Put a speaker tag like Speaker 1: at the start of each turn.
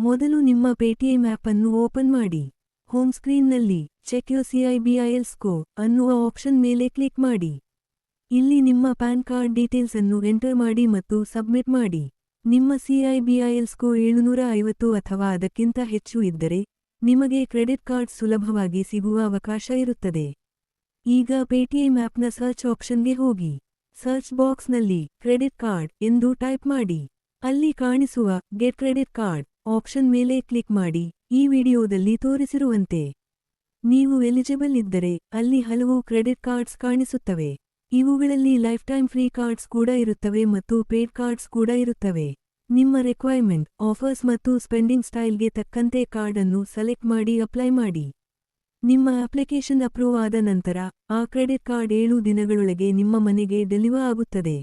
Speaker 1: ಮೊದಲು ನಿಮ್ಮ Paytm app ಅನ್ನು ಓಪನ್ ಮಾಡಿ. ಹೋಮ್ ಸ್ಕ್ರೀನ್ನಲ್ಲಿ ಚೆಕ್ ಯೋ ಸಿಐಬಿಐಎಲ್ ಸ್ಕೋ ಅನ್ನುವ ಆಪ್ಷನ್ ಮೇಲೆ ಕ್ಲಿಕ್ ಮಾಡಿ. ಇಲ್ಲಿ ನಿಮ್ಮ ಪ್ಯಾನ್ ಕಾರ್ಡ್ ಡೀಟೇಲ್ಸ್ ಅನ್ನು ಎಂಟರ್ ಮಾಡಿ ಮತ್ತು ಸಬ್ಮಿಟ್ ಮಾಡಿ. ನಿಮ್ಮ ಸಿಐಬಿಐಎಲ್ ಸ್ಕೋರ್ ಏಳುನೂರ ಐವತ್ತು ಅಥವಾ ಅದಕ್ಕಿಂತ ಹೆಚ್ಚು ಇದ್ದರೆ, ನಿಮಗೆ ಕ್ರೆಡಿಟ್ ಕಾರ್ಡ್ ಸುಲಭವಾಗಿ ಸಿಗುವ ಅವಕಾಶ ಇರುತ್ತದೆ. ಈಗ ಪೇಟಿಎಂ ಆಪ್ನ ಸರ್ಚ್ ಆಪ್ಷನ್ಗೆ ಹೋಗಿ. ಸರ್ಚ್ ಬಾಕ್ಸ್ನಲ್ಲಿ ಕ್ರೆಡಿಟ್ ಕಾರ್ಡ್ ಎಂದು ಟೈಪ್ ಮಾಡಿ. ಅಲ್ಲಿ ಕಾಣಿಸುವ ಗೆಟ್ ಕ್ರೆಡಿಟ್ ಕಾರ್ಡ್ ಆಪ್ಷನ್ ಮೇಲೆ ಕ್ಲಿಕ್ ಮಾಡಿ. ಈ ವಿಡಿಯೋದಲ್ಲಿ ತೋರಿಸಿರುವಂತೆ, ನೀವು ಎಲಿಜಿಬಲ್ ಇದ್ದರೆ ಅಲ್ಲಿ ಹಲವು ಕ್ರೆಡಿಟ್ ಕಾರ್ಡ್ಸ್ ಕಾಣಿಸುತ್ತವೆ. ಇವುಗಳಲ್ಲಿ ಲೈಫ್ ಟೈಮ್ ಫ್ರೀ ಕಾರ್ಡ್ಸ್ ಕೂಡ ಇರುತ್ತವೆ ಮತ್ತು ಪೇಡ್ ಕಾರ್ಡ್ಸ್ ಕೂಡ ಇರುತ್ತವೆ. ನಿಮ್ಮ ರಿಕ್ವೈರ್ಮೆಂಟ್ ಆಫರ್ಸ್ ಮತ್ತು ಸ್ಪೆಂಡಿಂಗ್ ಸ್ಟೈಲ್ಗೆ ತಕ್ಕಂತೆ ಕಾರ್ಡ್ ಅನ್ನು ಸೆಲೆಕ್ಟ್ ಮಾಡಿ ಅಪ್ಲೈ ಮಾಡಿ. ನಿಮ್ಮ ಅಪ್ಲಿಕೇಶನ್ ಅಪ್ರೂವ್ ಆದ ನಂತರ, ಆ ಕ್ರೆಡಿಟ್ ಕಾರ್ಡ್ ಏಳು ದಿನಗಳೊಳಗೆ ನಿಮ್ಮ ಮನೆಗೆ ಡೆಲಿವರ್ ಆಗುತ್ತದೆ.